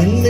Amén.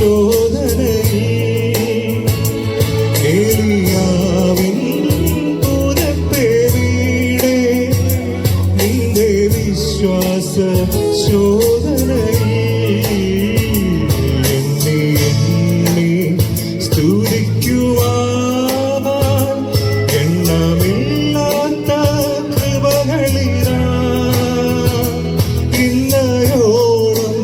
ശോധനയിൽ ഏലിയാവിൻ പുതപ്പേവിടെ നിന്റെ വിശ്വാസ ശോധനയിൽ എന്നെ എന്നെ സ്തുതിക്കുവാൻ എണ്ണമില്ലാത്ത കൃപകളിലാ ഇന്നയോളം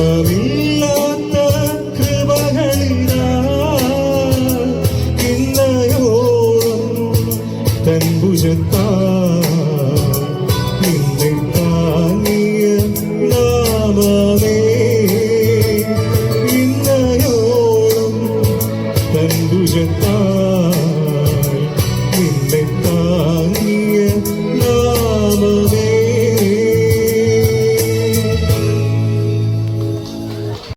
love.